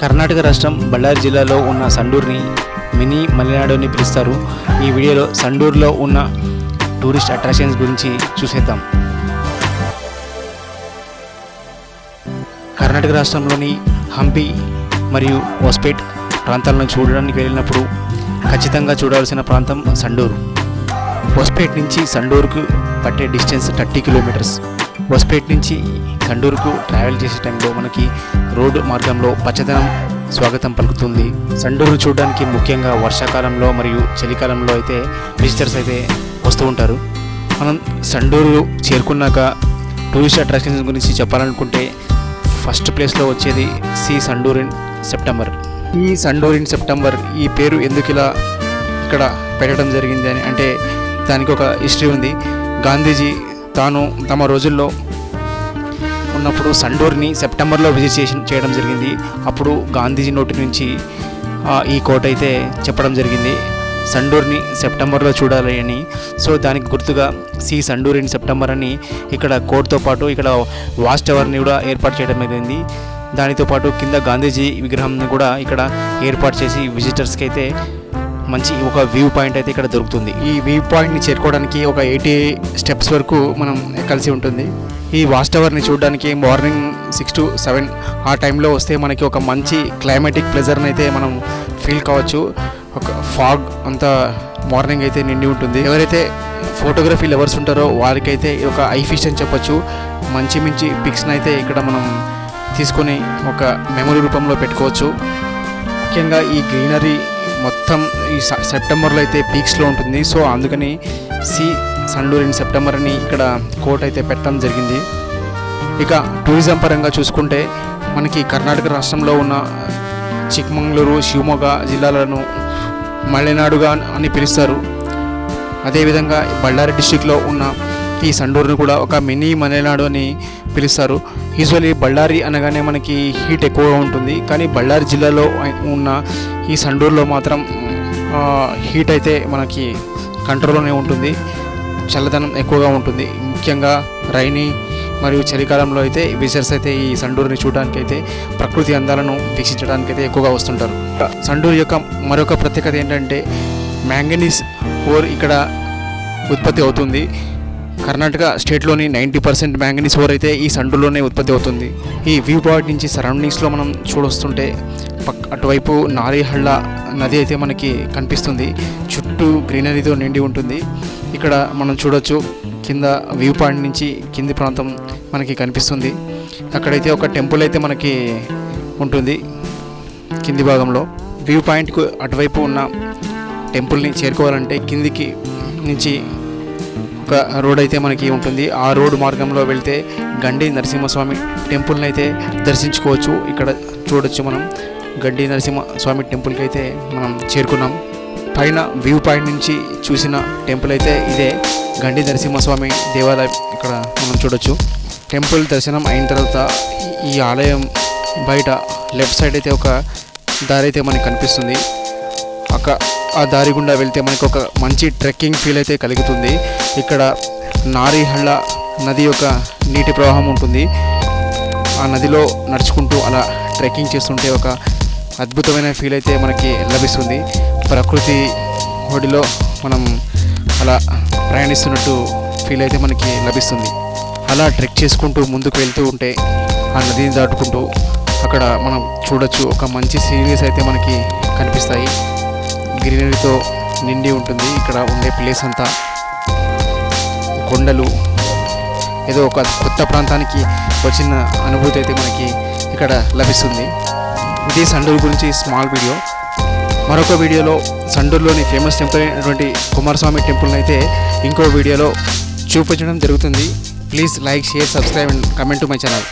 కర్ణాటక రాష్ట్రం బళ్ళారి జిల్లాలో ఉన్న సండూర్ని మినీ మలనాడు అని పిలుస్తారు. ఈ వీడియోలో సండూర్లో ఉన్న టూరిస్ట్ అట్రాక్షన్స్ గురించి చూసేద్దాం. కర్ణాటక రాష్ట్రంలోని హంపి మరియు హోస్పేట్ ప్రాంతాలను చూడడానికి వెళ్ళినప్పుడు ఖచ్చితంగా చూడాల్సిన ప్రాంతం సండూరు. హోస్పేట్ నుంచి సండూరుకు పట్టే డిస్టెన్స్ థర్టీ కిలోమీటర్స్. బస్పేట్ నుంచి సండూరుకు ట్రావెల్ చేసే టైంలో మనకి రోడ్డు మార్గంలో పచ్చదనం స్వాగతం పలుకుతుంది. సండూరు చూడడానికి ముఖ్యంగా వర్షాకాలంలో మరియు చలికాలంలో అయితే విజిటర్స్ అయితే వస్తూ ఉంటారు. మనం సండూరు చేరుకున్నాక టూరిస్ట్ అట్రాక్షన్స్ గురించి చెప్పాలనుకుంటే ఫస్ట్ ప్లేస్లో వచ్చేది సి సండూర్ ఇన్ సెప్టెంబర్. ఈ సండూర్ ఇన్ సెప్టెంబర్ ఈ పేరు ఎందుకు ఇలా ఇక్కడ పెట్టడం జరిగింది అని అంటే దానికి ఒక హిస్టరీ ఉంది. గాంధీజీ తాను తమ రోజుల్లో ఉన్నప్పుడు సండూర్ని సెప్టెంబర్లో విజిట్ చేసి చేయడం జరిగింది. అప్పుడు గాంధీజీ నోటి నుంచి ఈ కోట అయితే చెప్పడం జరిగింది. సండూర్ని సెప్టెంబర్లో చూడాలి అని. సో దానికి గుర్తుగా సి. సండూర్ ఇన్ సెప్టెంబర్ అని ఇక్కడ కోర్టుతో పాటు ఇక్కడ వాచ్ టవర్ని కూడా ఏర్పాటు చేయడం జరిగింది. దానితో పాటు కింద గాంధీజీ విగ్రహంని కూడా ఇక్కడ ఏర్పాటు చేసి విజిటర్స్కి అయితే మంచి ఒక వ్యూ పాయింట్ అయితే ఇక్కడ దొరుకుతుంది. ఈ వ్యూ పాయింట్ని చేరుకోవడానికి ఒక ఎయిటీ స్టెప్స్ వరకు మనం కలిసి ఉంటుంది. ఈ వాచ్ టవర్ని చూడడానికి మార్నింగ్ సిక్స్ టు సెవెన్ ఆ టైంలో వస్తే మనకి ఒక మంచి క్లైమాటిక్ ప్లెజర్ని అయితే మనం ఫీల్ కావచ్చు. ఒక ఫాగ్ అంతా మార్నింగ్ అయితే నిండి ఉంటుంది. ఎవరైతే ఫోటోగ్రఫీ లవర్స్ ఉంటారో వారికైతే ఒక ఐ ఫిష్ అని చెప్పొచ్చు. మంచి మంచి పిక్స్ని అయితే ఇక్కడ మనం తీసుకొని ఒక మెమరీ రూపంలో పెట్టుకోవచ్చు. ముఖ్యంగా ఈ గ్రీనరీ మొత్తం ఈ స- సెప్టెంబర్లో అయితే పీక్స్లో ఉంటుంది. సో అందుకని సి సండూర్ ఇన్ సెప్టెంబర్ అని ఇక్కడ కోట్ అయితే పెట్టడం జరిగింది. ఇక టూరిజం పరంగా చూసుకుంటే మనకి కర్ణాటక రాష్ట్రంలో ఉన్న చిక్మంగళూరు శివమొగ్గ జిల్లాలను మలెనాడుగా అని పిలుస్తారు. అదేవిధంగా బళ్ళారి డిస్టిక్లో ఉన్న ఈ సండూరును కూడా ఒక మినీ మలెనాడు అని పిలుస్తారు. యూజువల్లీ బళ్ళారి అనగానే మనకి హీట్ ఎక్కువగా ఉంటుంది. కానీ బళ్ళారి జిల్లాలో ఉన్న ఈ సండూరులో మాత్రం హీట్ అయితే మనకి కంట్రోల్లోనే ఉంటుంది. చల్లదనం ఎక్కువగా ఉంటుంది. ముఖ్యంగా రైనీ మరియు చలికాలంలో అయితే విజిటర్స్ అయితే ఈ సండూరుని చూడడానికి అయితే ప్రకృతి అందాలను వీక్షించడానికి అయితే ఎక్కువగా వస్తుంటారు. సండూరు యొక్క మరొక ప్రత్యేకత ఏంటంటే మ్యాంగనీస్ ఓర్ ఇక్కడ ఉత్పత్తి అవుతుంది. కర్ణాటక స్టేట్లోని నైంటీ పర్సెంట్ మ్యాంగనీస్ ఓర్ అయితే ఈ సండులోనే ఉత్పత్తి అవుతుంది. ఈ వ్యూ పాయింట్ నుంచి సరౌండింగ్స్లో మనం చూడొస్తుంటే పక్ అటువైపు నారీహళ్ళ నది అయితే మనకి కనిపిస్తుంది. చుట్టూ గ్రీనరీతో నిండి ఉంటుంది. ఇక్కడ మనం చూడొచ్చు కింద వ్యూ పాయింట్ నుంచి కింది ప్రాంతం మనకి కనిపిస్తుంది. అక్కడైతే ఒక టెంపుల్ అయితే మనకి ఉంటుంది కింది భాగంలో. వ్యూ పాయింట్కు అటువైపు ఉన్న టెంపుల్ని చేరుకోవాలంటే కిందికి నుంచి ఒక రోడ్ అయితే మనకి ఉంటుంది. ఆ రోడ్ మార్గంలో వెళ్తే గండి నరసింహస్వామి టెంపుల్ని అయితే దర్శించుకోవచ్చు. ఇక్కడ చూడొచ్చు మనం. గడ్డి నరసింహస్వామి టెంపుల్కి అయితే మనం చేరుకున్నాం. పైన వ్యూ పాయింట్ నుంచి చూసిన టెంపుల్ అయితే ఇదే. గండి నరసింహస్వామి దేవాలయం ఇక్కడ మనం చూడొచ్చు. టెంపుల్ దర్శనం అయిన తర్వాత ఈ ఆలయం బయట లెఫ్ట్ సైడ్ అయితే ఒక దారి అయితే మనకి కనిపిస్తుంది. అక్క ఆ దారి గుండా వెళ్తే మనకు ఒక మంచి ట్రెక్కింగ్ ఫీల్ అయితే కలుగుతుంది. ఇక్కడ నారీహళ్ళ నది యొక్క నీటి ప్రవాహం ఉంటుంది. ఆ నదిలో నడుచుకుంటూ అలా ట్రెక్కింగ్ చేస్తుంటే ఒక అద్భుతమైన ఫీల్ అయితే మనకి లభిస్తుంది. ప్రకృతి ఒడిలో మనం అలా ప్రయాణిస్తున్నట్టు ఫీల్ అయితే మనకి లభిస్తుంది. అలా ట్రెక్ చేసుకుంటూ ముందుకు వెళ్తూ ఉంటే ఆ నదిని దాటుకుంటూ అక్కడ మనం చూడొచ్చు. ఒక మంచి సీనరీస్ అయితే మనకి కనిపిస్తాయి. గ్రీనరీతో నిండి ఉంటుంది. ఇక్కడ ఉండే ప్లేస్ అంతా కొండలు. ఏదో ఒక కొత్త ప్రాంతానికి వచ్చిన అనుభూతి అయితే మనకి ఇక్కడ లభిస్తుంది. ఇది సండూరు గురించి స్మాల్ వీడియో. మరొక వీడియోలో సండూరులోని ఫేమస్ టెంపుల్ అయినటువంటి కుమారస్వామి టెంపుల్ని అయితే ఇంకో వీడియోలో చూపించడం జరుగుతుంది. Please like share subscribe and comment to my channel.